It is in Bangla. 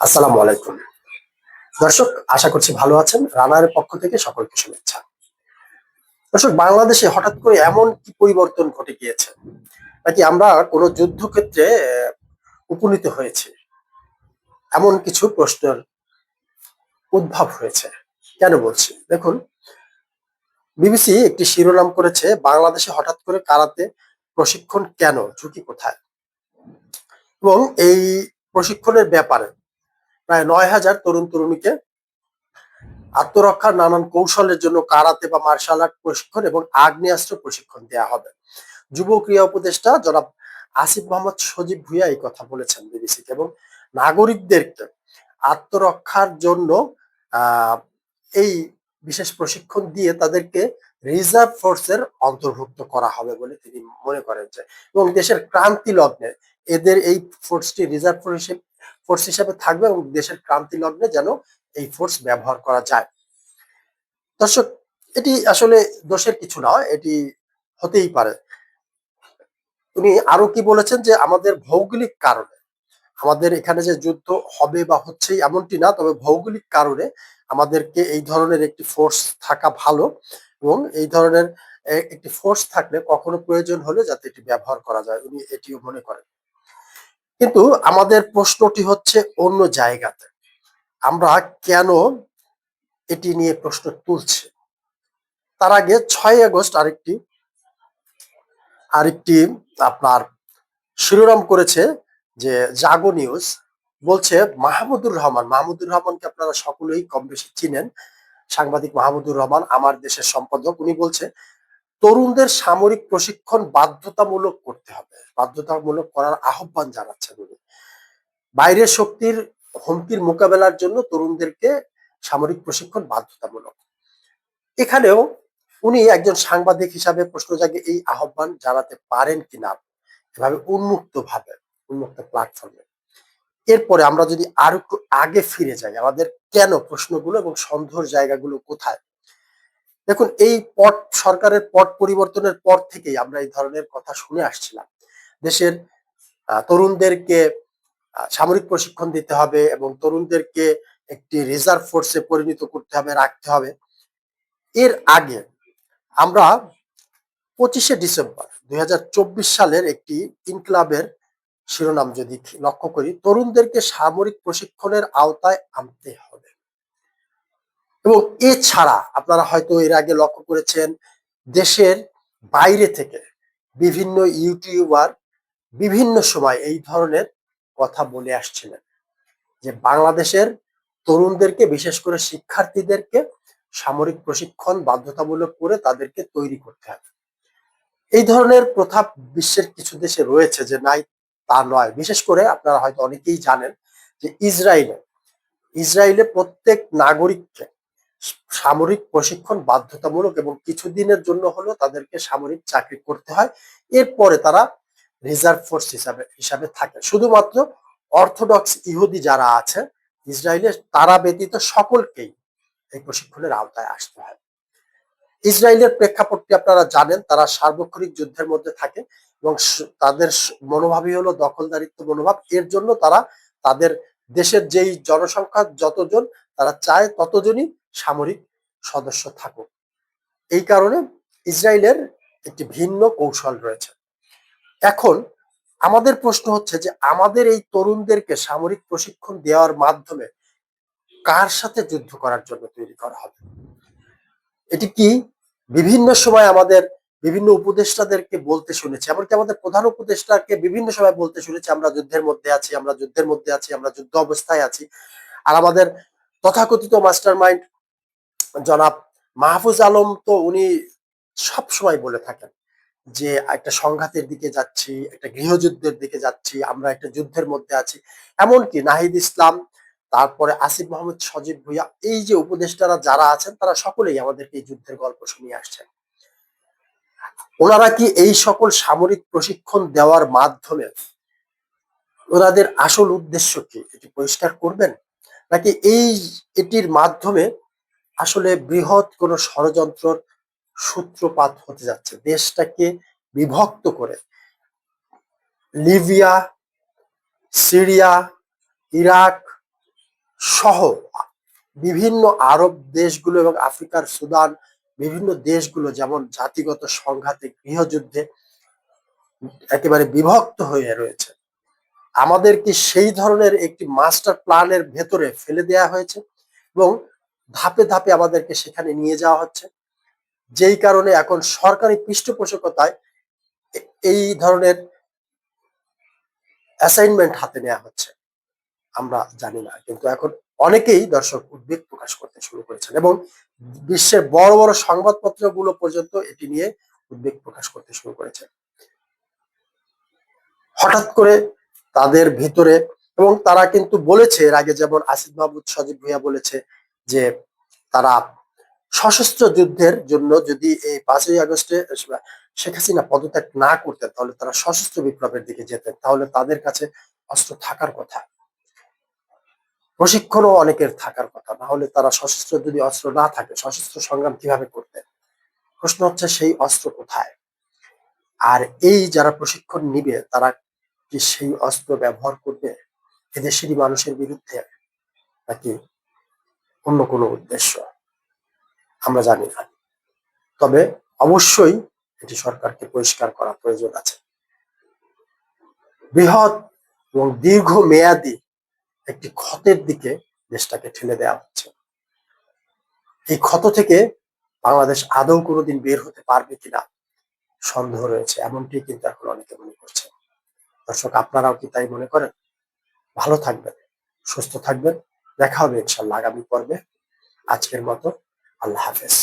আসসালামু আলাইকুম। দর্শক, আশা করছি ভালো আছেন। রানারের পক্ষ থেকে সকলকে শুভেচ্ছা। দর্শক, বাংলাদেশে হঠাৎ করে এমন কি পরিবর্তন ঘটে গিয়েছে? নাকি আমরা কোনো যুদ্ধক্ষেত্রে উপনীত হয়েছে? এমন কিছু প্রশ্নের উদ্ভব হয়েছে। কেন বলছি? দেখুন, বিবিসি একটি শিরোনাম করেছে, বাংলাদেশে হঠাৎ করে কারাতে প্রশিক্ষণ কেন? ঝুঁকি কোথায়? এবং এই প্রশিক্ষণের ব্যাপারে প্রায় নয় হাজার তরুণ তরুণীকে আত্মরক্ষার নানান কৌশলের জন্য কারাতে বা মার্শাল আর্ট প্রশিক্ষণ এবং আগ্নেয়াস্ত্র প্রশিক্ষণ দেওয়া হবে। যুব ক্রিয়া উপদেষ্টা জনাব আসিফ মোহাম্মদ সজীব ভুইয়া এই কথা বলেছেন বিবিসিকে এবং নাগরিকদেরকে আত্মরক্ষার জন্য এই বিশেষ প্রশিক্ষণ দিয়ে তাদেরকে রিজার্ভ ফোর্সের অন্তর্ভুক্ত করা হবে বলে তিনি মনে করেন যে এবং দেশের ক্রান্তি লগ্নে এদের এই ফোর্সটি রিজার্ভ ফোর্স ফোর্স হিসেবে থাকবে এবং দেশের ক্রান্তি লগ্নে যেন এই ফোর্স ব্যবহার করা যায়। দর্শক, এটি আসলে দোষের কিছু নয়, এটি হতেই পারে। উনি আরও কি বলেছেন যে, আমাদের ভৌগোলিক কারণে, আমাদের এখানে যে যুদ্ধ হবে বা হচ্ছে এমনটি না, তবে ভৌগোলিক কারণে আমাদেরকে এই ধরনের একটি ফোর্স থাকা ভালো এবং এই ধরনের একটি ফোর্স থাকলে কখনো প্রয়োজন হলে যাতে এটি ব্যবহার করা যায়, উনি এটিও মনে করেন। কিন্তু আমাদের প্রশ্নটি হচ্ছে অন্য জায়গাতে। আমরা কেন এটি নিয়ে প্রশ্ন তুলছি? তার আগে ছয় আগস্ট আরেকটি আরেকটি আপনার শিরোনাম করেছে যে জাগো নিউজ বলছে, মাহমুদুর রহমান। মাহমুদুর রহমানকে আপনারা সকলেই কম বেশি চিনেন। সাংবাদিক মাহমুদুর রহমান, আমার দেশের সম্পাদক, উনি বলছে তরুণদের সামরিক প্রশিক্ষণ বাধ্যতামূলক করতে হবে। বাধ্যতামূলক করার আহ্বান জানাচ্ছেন উনি। বাইরের শক্তির হুমকির মোকাবেলার জন্য তরুণদেরকে সামরিক প্রশিক্ষণ বাধ্যতামূলক। এখানেও উনি একজন সাংবাদিক হিসাবে প্রশ্ন জাগে এই আহ্বান জানাতে পারেন কিনা এভাবে উন্মুক্ত ভাবে উন্মুক্ত প্ল্যাটফর্মে এরপরে আমরা যদি আরও একটু আগে ফিরে যাই, আমাদের কেন প্রশ্নগুলো এবং সন্দেহের জায়গাগুলো কোথায়? দেখুন, এই পট, সরকারের পট পরিবর্তনের পর থেকেই আমরা এই ধরনের কথা শুনে আসছিলাম। দেশের তরুণদেরকে সামরিক প্রশিক্ষণ দিতে হবে এবং তরুণদেরকে একটি রিজার্ভ ফোর্সে পরিণত করতে হবে, রাখতে হবে। এর আগে আমরা পঁচিশে ডিসেম্বর দুই হাজার চব্বিশ সালের একটি ইনক্লাবের শিরোনাম যদি লক্ষ্য করি, তরুণদেরকে সামরিক প্রশিক্ষণের আওতায় আনতে হবে। এবং এছাড়া আপনারা হয়তো এর আগে লক্ষ্য করেছেন দেশের বাইরে থেকে বিভিন্ন ইউটিউবার বিভিন্ন সময় এই ধরনের কথা বলে আসছিলেন যে বাংলাদেশের তরুণদেরকে, বিশেষ করে শিক্ষার্থীদেরকে সামরিক প্রশিক্ষণ বাধ্যতামূলক করে তাদেরকে তৈরি করতে হবে। এই ধরনের প্রথা বিশ্বের কিছু দেশে রয়েছে যে নাই তা নয়। বিশেষ করে আপনারা হয়তো অনেকেই জানেন যে ইসরায়েলে ইসরায়েলে প্রত্যেক নাগরিককে সামরিক প্রশিক্ষণ বাধ্যতামূলক এবং কিছুদিনের জন্য হলেও তাদেরকে সামরিক চাকরি করতে হয়। এরপরে তারা রিজার্ভ ফোর্স হিসাবে হিসাবে থাকে। শুধুমাত্র অর্থোডক্স ইহুদি যারা আছে, ইসরায়েলে তারা ব্যতীত সকলকেই এই প্রশিক্ষণের আওতায় আসতে হয়। ইসরায়েলের প্রেক্ষাপটটি আপনারা জানেন, তারা সার্বক্ষণিক যুদ্ধের মধ্যে থাকে এবং তাদের মনোভাবই হলো দখলদারিত্ব মনোভাব। এর জন্য তারা তাদের দেশের যেই জনসংখ্যা যতজন, তারা চায় ততজনই সামরিক সদস্য থাকুক। এই কারণে ইসরায়েলের একটি ভিন্ন কৌশল রয়েছে। এখন আমাদের প্রশ্ন হচ্ছে যে, আমাদের এই তরুণদেরকে সামরিক প্রশিক্ষণ দেওয়ার মাধ্যমে কার সাথে যুদ্ধ করার জন্য তৈরি করা হবে? এটি কি বিভিন্ন সময় আমাদের বিভিন্ন উপদেষ্টাদেরকে বলতে শুনেছি, এমনকি আমাদের প্রধান উপদেষ্টাকে বিভিন্ন সময় বলতে শুনেছি, আমরা যুদ্ধের মধ্যে আছি, আমরা যুদ্ধের মধ্যে আছি, আমরা যুদ্ধ অবস্থায় আছি। আর আমাদের তথাকথিত মাস্টার মাইন্ড জনাব মাহফুজ আলম তো উনি সব সময় বলে থাকেন যে, একটা সংঘাতের দিকে যাচ্ছি, একটা গৃহযুদ্ধের দিকে যাচ্ছি, আমরা একটা যুদ্ধের মধ্যে আছি। এমনকি নাহিদ ইসলাম, তারপরে আসিফ মোহাম্মদ সজীব ভুইয়া, এই যে উপদেষ্টারা যারা আছেন, তারা সকলেই আমাদেরকে এই যুদ্ধের গল্প শুনিয়ে আসছেন। ওনারা কি এই সকল সামরিক প্রশিক্ষণ দেওয়ার মাধ্যমে ওনাদের আসল উদ্দেশ্য কি? এটি পরিষ্কার করবেন? নাকি এই, এটির মাধ্যমে আসলে বৃহৎ কোনো ষড়যন্ত্রর সূত্রপাত হতে যাচ্ছে। দেশটাকে বিভক্ত করে লিবিয়া, সিরিয়া, ইরাক সহ বিভিন্ন আরব দেশগুলো এবং আফ্রিকার সুদান, বিভিন্ন দেশগুলো যেমন জাতিগত সংঘাতে, গৃহযুদ্ধে একেবারে বিভক্ত হয়ে রয়েছে। আমাদের কি সেই ধরনের একটি মাস্টার প্ল্যানের ভেতরে ফেলে দেয়া হয়েছে এবং ধাপে ধাপে আমাদেরকে সেখানে নিয়ে যাওয়া হচ্ছে। যেই কারণে এখন সরকারি পৃষ্ঠপোষকতায় এই ধরনের অ্যাসাইনমেন্ট হাতে নেওয়া হচ্ছে। আমরা জানি না, কিন্তু এখন অনেকেই দর্শক উদ্বেগ প্রকাশ করতে শুরু করেছেন এবং বিশ্বের বড় বড় সংবাদপত্রগুলো পর্যন্ত এটি নিয়ে উদ্বেগ প্রকাশ করতে শুরু করেছে। হঠাৎ করে তাদের ভিতরে এবং তারা কিন্তু বলেছে, এর আগে যেমন আসিফ মাহমুদ সজীব ভুইয়া বলেছে যে তারা সশস্ত্র যুদ্ধের জন্য যদি এই পাঁচই আগস্টে শেখ হাসিনা পদত্যাগ না করতেন, তাহলে তারা সশস্ত্র বিপ্লবের দিকে যেতেন। তাহলে তাদের কাছে অস্ত্র থাকার কথা, প্রশিক্ষণও অনেকের থাকার কথা। না হলে তারা সশস্ত্র যদি অস্ত্র না থাকে, সশস্ত্র সংগ্রাম কীভাবে করতেন? প্রশ্ন হচ্ছে, সেই অস্ত্র কোথায়? আর এই যারা প্রশিক্ষণ নিবে, তারা কি সেই অস্ত্র ব্যবহার করবে? এদেশেরই মানুষের বিরুদ্ধে নাকি অন্য কোনো উদ্দেশ্য। আমরা জানি না। তবে অবশ্যই এটি সরকারকে পরিষ্কার করা প্রয়োজন আছে। বৃহৎ এবং দীর্ঘ মেয়াদী একটি ক্ষতের দিকে দেশটাকে ঠেলে দেওয়া হচ্ছে। এই ক্ষত থেকে বাংলাদেশ আদৌ কোনোদিন বের হতে পারবে কিনা সন্দেহ রয়েছে। এমনটি কিন্তু এখন অনেকে মনে করছে। দর্শক, আপনারাও কি তাই মনে করেন? ভালো থাকবেন, সুস্থ থাকবেন। দেখা হবে ইনশাল্লাহ আগামী পর্বে। আজকের মতো আল্লাহ হাফেজ।